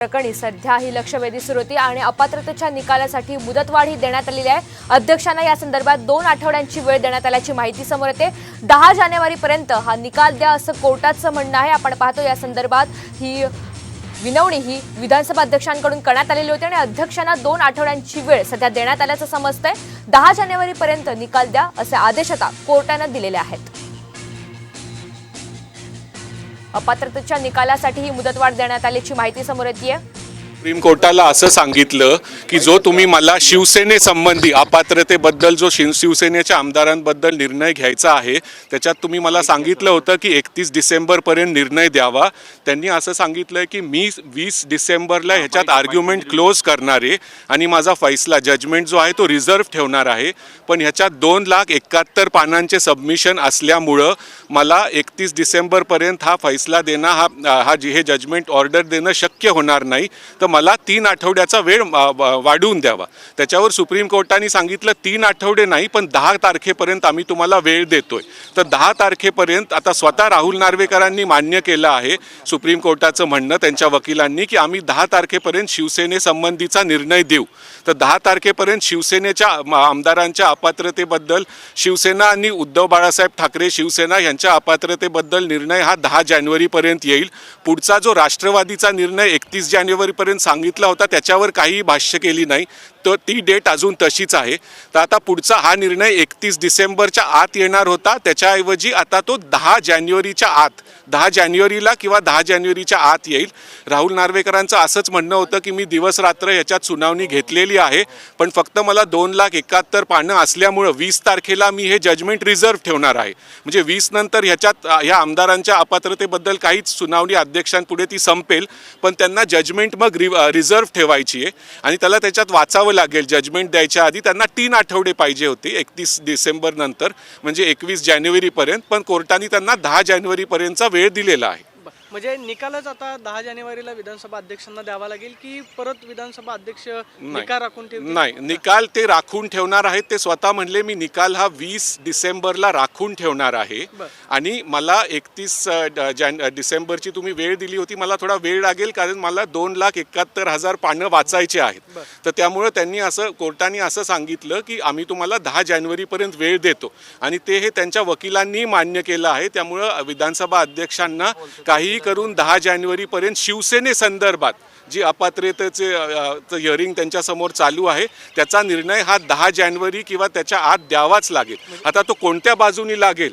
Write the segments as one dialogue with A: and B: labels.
A: प्रकरणी सध्या ही लक्षवेधी सुरू होती आणि अपात्रतेच्या निकालासाठी मुदतवाढ ही देण्यात आलेली आहे. अध्यक्षांना या संदर्भात दोन आठवड्यांची वेळ देण्यात आल्याची माहिती समोर येते. दहा जानेवारीपर्यंत हा निकाल द्या असं कोर्टाचं म्हणणं आहे. आपण पाहतो या संदर्भात ही विनवणी ही विधानसभा अध्यक्षांकडून करण्यात आलेली होती आणि अध्यक्षांना दोन आठवड्यांची वेळ सध्या देण्यात आल्याचं समजतंय. दहा जानेवारीपर्यंत निकाल द्या असे आदेश आता कोर्टानं दिलेले आहेत. अपात्रतेच्या निकालासाठी ही मुदतवाढ देण्यात आल्याची माहिती समोर येते
B: सुप्रीम कोर्टाला असं सांगितलं की जो तुम्ही मला शिवसेनेसंबंधी अपात्रतेबद्दल जो शिव शिवसेनेच्या आमदारांबद्दल निर्णय घ्यायचा आहे त्याच्यात तुम्ही मला सांगितलं होतं की एकतीस डिसेंबरपर्यंत निर्णय द्यावा. त्यांनी असं सांगितलं की मी वीस डिसेंबरला ह्याच्यात आर्ग्युमेंट क्लोज करणार आहे आणि माझा फैसला जजमेंट जो आहे तो रिझर्व्ह ठेवणार आहे. पण ह्याच्यात दोन लाख एकाहत्तर पानांचे सबमिशन असल्यामुळं मला एकतीस डिसेंबरपर्यंत हा फैसला देणं हा हा जी हे जजमेंट ऑर्डर देणं शक्य होणार नाही. तर मला तीन आठवड्याचा वेळ वाढवून द्यावा. त्याच्यावर सुप्रीम कोर्टाने सांगितलं तीन आठवडे नाही पण दहा तारखेपर्यंत आम्ही तुम्हाला वेळ देतोय. तर दहा तारखेपर्यंत आता स्वतः राहुल नार्वेकरांनी मान्य केलं आहे सुप्रीम कोर्टाचं म्हणणं त्यांच्या वकिलांनी की आम्ही दहा तारखेपर्यंत शिवसेनेसंबंधीचा निर्णय देऊ. तर दहा तारखेपर्यंत शिवसेनेच्या आमदारांच्या अपात्रतेबद्दल शिवसेना आणि उद्धव बाळासाहेब ठाकरे शिवसेना यांच्या अपात्रतेबद्दल निर्णय हा दहा जानेवारीपर्यंत येईल. पुढचा जो राष्ट्रवादीचा निर्णय एकतीस जानेवारीपर्यंत सांगितला होता त्याच्यावर काही भाष्य केली नाही. तर ती डेट अजून तशीच आहे. तर आता पुढचा हा निर्णय एकतीस डिसेंबरच्या आत येणार होता. त्याच्याऐवजी आता तो दहा जानेवारीच्या आत दहा जानेवारीला किंवा दहा जानेवारीच्या आत येईल. राहुल नार्वेकरांचं असंच म्हणणं होतं की मी दिवस रात्र याच्यात सुनावणी घेतलेली आहे. पण फक्त मला दोन लाख एकाहत्तर पानं असल्यामुळं वीस तारखेला मी हे जजमेंट रिझर्व्ह ठेवणार आहे. म्हणजे वीस नंतर ह्याच्यात ह्या आमदारांच्या अपात्रतेबद्दल काहीच सुनावणी अध्यक्षांपुढे ती संपेल. पण त्यांना जजमेंट मग रिव्ह रिझर्व्ह ठेवायची आहे. आणि त्याला त्याच्यात वाचावं लागेल जजमेंट द्यायच्या आधी त्यांना तीन आठवडे पाहिजे होते एकतीस डिसेंबर नंतर म्हणजे एकवीस जानेवारीपर्यंत. पण कोर्टाने त्यांना दहा जानेवारीपर्यंतचा वेळ दिलेला आहे.
C: म्हणजे निकालच आता दहा जानेवारीला विधानसभा अध्यक्षांना द्यावा लागेल की परत विधानसभा अध्यक्ष निकाल राखून ठेवतील?
B: नाही निकाल ते राखून ठेवणार आहेत. ते स्वतः म्हणले मी निकाल हा वीस डिसेंबरला राखून ठेवणार आहे. आणि मला एकतीस जान डिसेंबरची तुम्ही वेळ दिली होती. मला थोडा वेळ लागेल कारण मला दोन लाख एकाहत्तर हजार पानं वाचायचे आहेत. तर त्यामुळं त्यांनी असं कोर्टाने असं सांगितलं की आम्ही तुम्हाला दहा जानेवारीपर्यंत वेळ देतो. आणि ते हे त्यांच्या वकिलांनी मान्य केलं आहे. त्यामुळं विधानसभा अध्यक्षांना काहीही करून दहा जानेवारीपर्यंत शिवसेनेसंदर्भात जी अपात्रतेचे हिअरिंग त्यांच्यासमोर चालू आहे त्याचा निर्णय हा दहा जानेवारी किंवा त्याच्या आत द्यावाच लागेल. आता तो कोणत्या बाजूनी लागेल?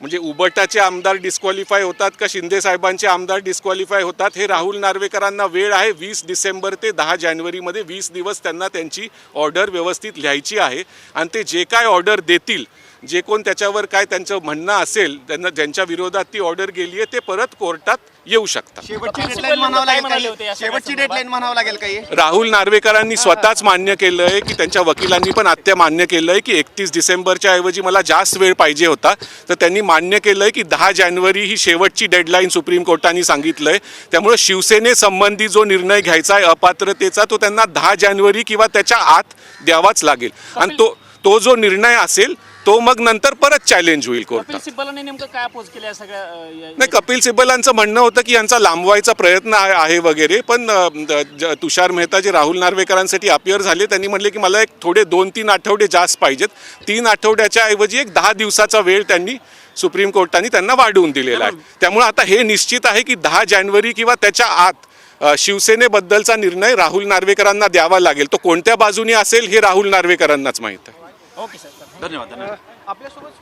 B: म्हणजे उबटाचे आमदार डिस्क्वालिफाय होतात का शिंदे साहेबांचे आमदार डिस्क्वालिफाय होतात हे राहुल नार्वेकरांना वेळ आहे. वीस डिसेंबर ते दहा जानेवारीमध्ये वीस दिवस त्यांना त्यांची ऑर्डर व्यवस्थित लिहायची आहे. आणि ते जे काय ऑर्डर देतील जे कोण त्याच्यावर काय त्यांचं म्हणणं असेल त्यांना ज्यांच्या विरोधात ती ऑर्डर गेली आहे ते परत कोर्टात येऊ शकतात.
D: शेवटची डेडलाईन म्हणावं लागेल काही?
B: राहुल नार्वेकरांनी स्वतःच मान्य केलंय की त्यांच्या वकिलांनी पण आत्या मान्य केलंय की एकतीस डिसेंबरच्या ऐवजी मला जास्त वेळ पाहिजे होता. तर त्यांनी मान्य केलंय की दहा जानेवारी ही शेवटची डेडलाईन सुप्रीम कोर्टाने सांगितलंय. त्यामुळे शिवसेनेसंबंधी जो निर्णय घ्यायचा आहे अपात्रतेचा तो त्यांना दहा जानेवारी किंवा त्याच्या आत द्यावाच लागेल. आणि तो तो जो निर्णय असेल तो मग नंतर परत चॅलेंज होईल कोर्टात.
E: कपिल सिब्बलांनी नेमकं काय अपोज केलं या सगळ्या अं, या-
B: नाही कपिल सिब्बलांचं म्हणणं होतं की यांचा लांबवायचा प्रयत्न आहे आहे वगैरे पण अ, द- ज- तुषार मेहता जे राहुल नार्वेकरांसाठी अपियर झाले त्यांनी म्हणले की मला एक थोडे दोन तीन आठवडे जास्त पाहिजेत. तीन आठवड्याच्या ऐवजी एक दहा दिवसाचा वेळ त्यांनी सुप्रीम कोर्टाने त्यांना वाढवून दिलेला आहे. त्यामुळे आता हे निश्चित आहे की दहा जानेवारी किंवा त्याच्या आत अ, शिवसेनेबद्दलचा निर्णय राहुल नार्वेकरांना द्यावा लागेल. तो कोणत्या बाजूने असेल हे राहुल नार्वेकरांनाच माहीत आहे.
E: ओके सर धन्यवाद धन्यवाद.
C: आपल्यासोबत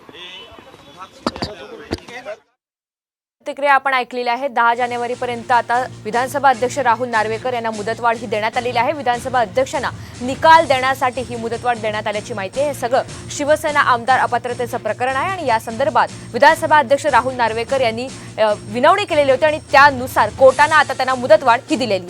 A: प्रतिक्रिया आपण ऐकलेली आहे दहा जानेवारीपर्यंत आता विधानसभा अध्यक्ष राहुल नार्वेकर यांना मुदतवाढ ही देण्यात आलेली आहे. विधानसभा अध्यक्षांना निकाल देण्यासाठी ही मुदतवाढ देण्यात आल्याची माहिती आहे. हे सगळं शिवसेना आमदार अपात्रतेचं प्रकरण आहे आणि या संदर्भात विधानसभा अध्यक्ष राहुल नार्वेकर यांनी विनवणी केलेली होती आणि त्यानुसार कोर्टानं आता त्यांना मुदतवाढ ही दिलेली आहे.